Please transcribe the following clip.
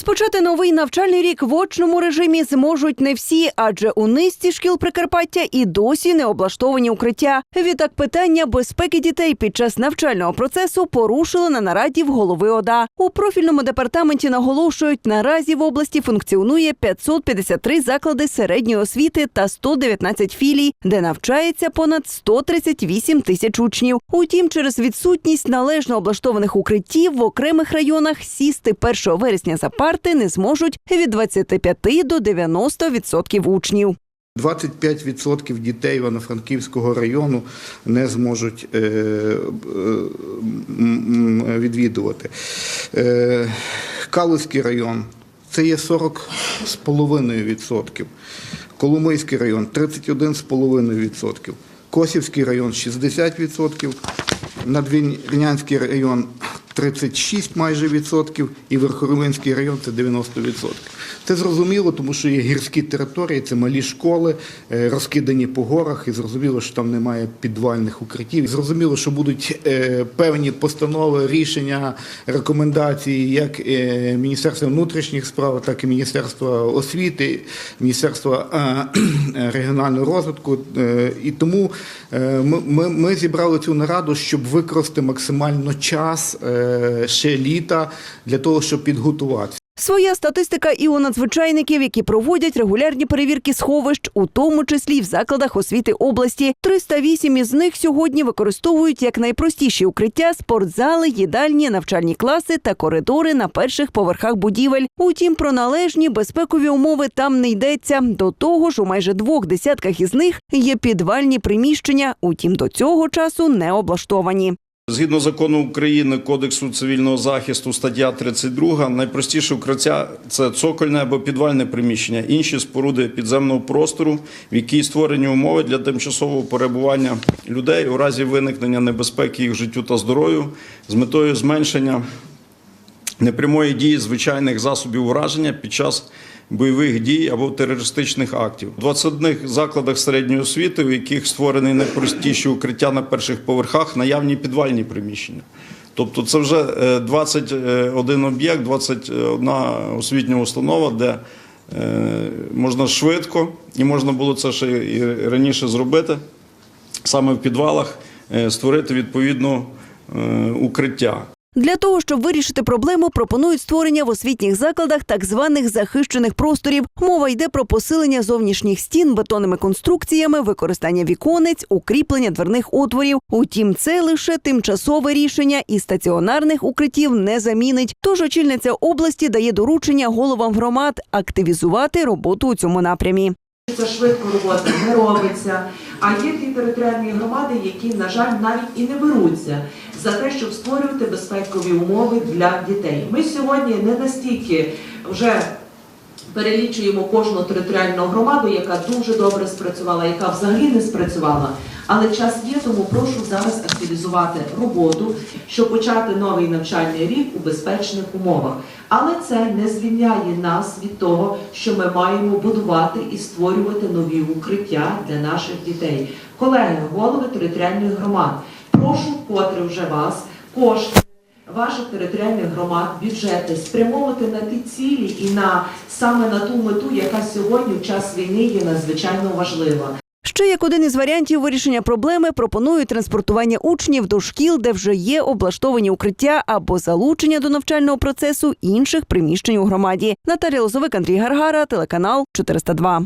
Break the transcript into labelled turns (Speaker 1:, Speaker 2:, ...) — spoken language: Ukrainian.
Speaker 1: Розпочати новий навчальний рік в очному режимі зможуть не всі, адже у низці шкіл Прикарпаття і досі не облаштовані укриття. Відтак питання безпеки дітей під час навчального процесу порушили на нараді в голови ОДА. У профільному департаменті наголошують, наразі в області функціонує 553 заклади середньої освіти та 119 філій, де навчається понад 138 тисяч учнів. Утім, через відсутність належно облаштованих укриттів в окремих районах сісти 1 вересня за парти не зможуть від 25 до 90% учнів.
Speaker 2: 25% дітей Івано-Франківського району не зможуть е, відвідувати. Е, Калузький район це є 40,5%. Коломийський район 31,5%. Косівський район 60%. Надвірнянський район 36 майже відсотків, і Верховинський район це 90 відсотків. Це зрозуміло, тому що є гірські території, це малі школи, е, розкидані по горах, і зрозуміло, що там немає підвальних укриттів. Зрозуміло, що будуть е, певні постанови, рішення, рекомендації як е, Міністерства внутрішніх справ, так і Міністерства освіти, Міністерства регіонального розвитку. І тому ми, зібрали цю нараду, щоб використати максимально час ще літа для того, щоб підготуватися.
Speaker 1: Своя статистика і у надзвичайників, які проводять регулярні перевірки сховищ, у тому числі й в закладах освіти області. 308 із них сьогодні використовують як найпростіші укриття спортзали, їдальні, навчальні класи та коридори на перших поверхах будівель. Утім, про належні безпекові умови там не йдеться. До того ж, у майже двох десятках із них є підвальні приміщення. Утім, до цього часу не облаштовані.
Speaker 3: Згідно закону України Кодексу цивільного захисту, стаття 32, найпростіше укриття – це цокольне або підвальне приміщення, інші споруди підземного простору, в якій створені умови для тимчасового перебування людей у разі виникнення небезпеки їх життю та здоров'ю з метою зменшення непрямої дії звичайних засобів ураження під час бойових дій або терористичних актів. У 21 закладах середньої освіти, у яких створені найпростіші укриття на перших поверхах, наявні підвальні приміщення. Тобто це вже е, 21 об'єкт, 21 освітня установа, де е, можна швидко і можна було це ще і раніше зробити, саме в підвалах е, створити відповідно е, укриття.
Speaker 1: Для того, щоб вирішити проблему, пропонують створення в освітніх закладах так званих захищених просторів. Мова йде про посилення зовнішніх стін бетонними конструкціями, використання віконець, укріплення дверних отворів. Утім, це лише тимчасове рішення і стаціонарних укриттів не замінить. Тож очільниця області дає доручення головам громад активізувати роботу у цьому напрямі.
Speaker 4: Це швидко робота не робиться. А є ті територіальні громади, які, на жаль, навіть і не беруться за те, щоб створювати безпекові умови для дітей. Ми сьогодні не настільки вже перелічуємо кожну територіальну громаду, яка дуже добре спрацювала, яка взагалі не спрацювала. Але час є, тому прошу зараз активізувати роботу, щоб почати новий навчальний рік у безпечних умовах. Але це не звільняє нас від того, що ми маємо будувати і створювати нові укриття для наших дітей. Колеги, голови територіальних громад, прошу вкотре вже вас кошти ваших територіальних громад, бюджети спрямовувати на ті цілі і на саме на ту мету, яка сьогодні в час війни є надзвичайно важлива.
Speaker 1: Ще як один із варіантів вирішення проблеми пропонують транспортування учнів до шкіл, де вже є облаштовані укриття або залучення до навчального процесу інших приміщень у громаді. Наталія Лозовик, Андрій Гаргара, телеканал 402.